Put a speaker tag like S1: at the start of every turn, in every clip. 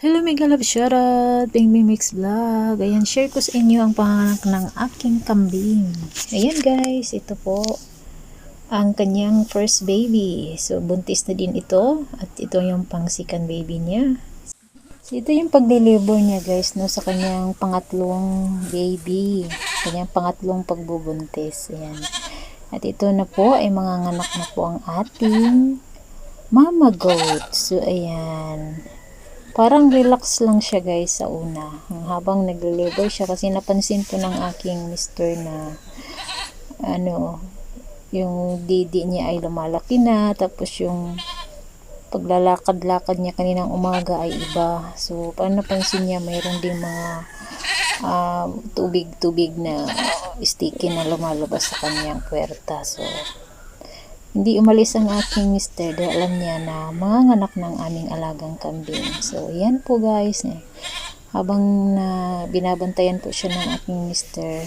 S1: Hello mga love, shoutout! Bing Bing Mix Vlog. Ayan, share ko sa inyo ang panganak ng aking kambing. Ayan guys, ito po ang kanyang first baby. So, buntis na din ito. At ito yung pang second baby niya. So, ito yung pag-deliver niya guys, no, sa kanyang pangatlong baby. Kanyang pangatlong pagbubuntis. Ayan. At ito na po ay mga nganak na po ang ating mama goat. So, ayan. Parang relax lang siya guys sa una. Habang nag-deliver siya kasi napansin po ng aking mister na ano, yung didi niya ay lumalaki na tapos yung paglalakad-lakad niya kaninang umaga ay iba. So, parang napansin niya mayroon din mga ah, tubig-tubig na sticky na lumalabas sa kanyang puwerta. So, hindi umalis ang aking mister dahil alam niya na mga anak ng aming alagang kambing. So, yan po guys. Eh. Habang na binabantayan po siya ng aking mister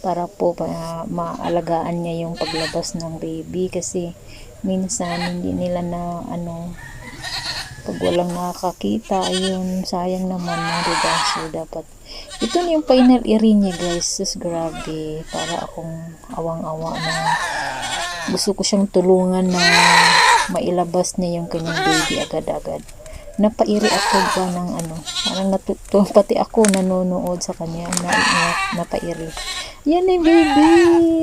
S1: para po pa maalagaan niya yung paglabas ng baby kasi minsan hindi nila na ano pag walang nakakita ayun sayang naman no, diba? so dapat ito na yung final iri niya guys sus grabe para akong awang-awa na gusto ko siyang tulungan na mailabas niya yung kanyang baby agad-agad. Napairi ako ba ng ano, parang natuto, pati ako nanonood sa kanya, na, na, napairi. Yan yung baby,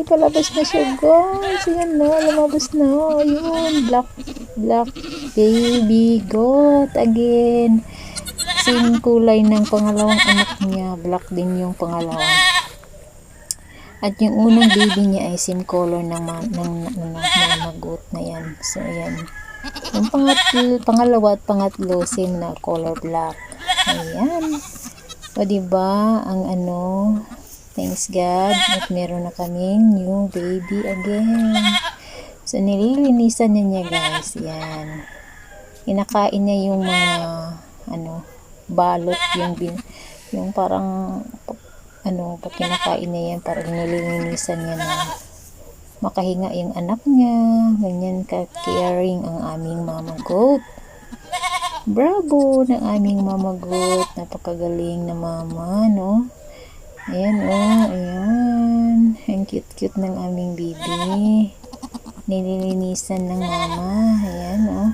S1: palabas na siya guys, yan na, lumabas na, ayun, black, black baby goat again. Same kulay ng pangalawang anak niya, black din yung pangalawa. At yung unang baby niya ay same color ng, ng, ng, ng, na yan. So, ayan. Yung pangatlo, pangalawa at pangatlo, same na color black. Ayan. O, diba, ang ano, thanks God, at meron na kaming new baby again. So, nililinisan niya niya, guys. Yan. Inakain niya yung mga, ano, balot, yung, bin, yung parang ano, pag kinakain niya yan, parang nililinisan niya na makahinga yung anak niya. Ganyan ka-caring ang aming mama goat. Bravo ng aming mama goat. Napakagaling na mama, no? Ayan, oh, ayan. Ang cute-cute ng aming baby. Nililinisan ng mama. Ayan, oh.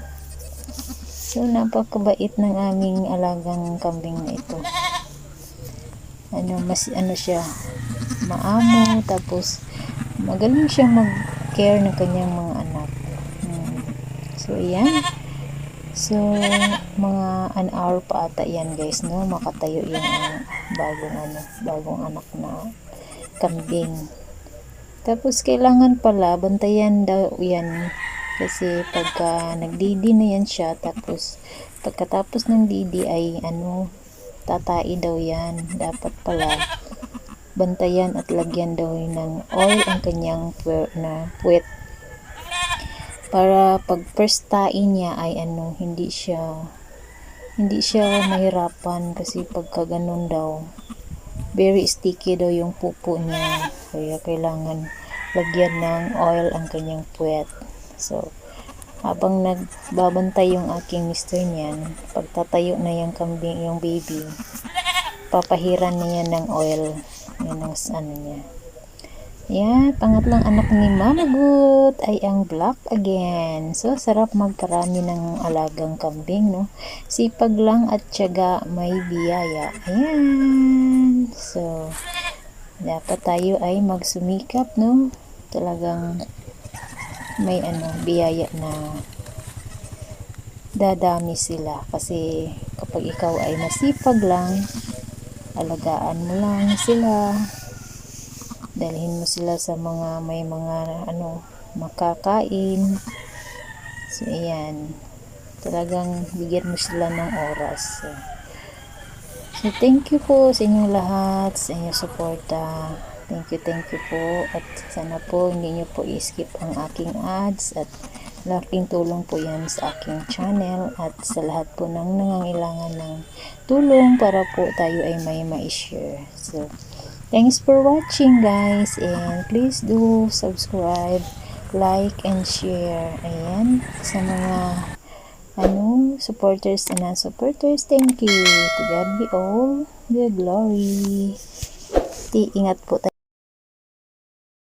S1: So, napakabait ng aming alagang kambing na ito ano mas ano siya maamo tapos magaling siya mag-care ng kanyang mga anak. Hmm. so ayan. So mga an hour pa ata yan guys no? Makatayo yung uh, bagong ano bagong anak na kambing. Tapos kailangan pala bantayan daw yan. Kasi pagka nagdidi na yan siya tapos pagkatapos ng didi ay ano tatai daw yan. Dapat pala bantayan at lagyan daw ng oil ang kanyang puwer, na puwet. Para pag first tain niya ay ano, hindi siya hindi siya mahirapan kasi pagka ganun daw very sticky daw yung pupo niya. Kaya kailangan lagyan ng oil ang kanyang puwet. So, habang nagbabantay yung aking mister niyan, pagtatayo na yung kambing, yung baby, papahiran niya ng oil. Yan ang ano niya. Yan, pangatlong anak ni Mama Good ay ang black again. So, sarap magkarami ng alagang kambing, no? Sipag lang at tiyaga may biyaya. Ayan. So, dapat tayo ay magsumikap, no? Talagang may ano, biyaya na dadami sila. Kasi kapag ikaw ay masipag lang alagaan mo lang sila dalhin mo sila sa mga may mga ano makakain. So ayan. Talagang bigyan mo sila ng oras. So, so thank you po sa inyong lahat sa inyong suporta Thank you, thank you po. At sana po hindi nyo po i-skip ang aking ads at laking tulong po yan sa aking channel at sa lahat po ng nangangailangan ng tulong para po tayo ay may ma-share. So, thanks for watching guys and please do subscribe, like, and share. Ayan, sa mga ano, supporters and non-supporters. Thank you. To God be all the glory. Ti, ingat po tayo.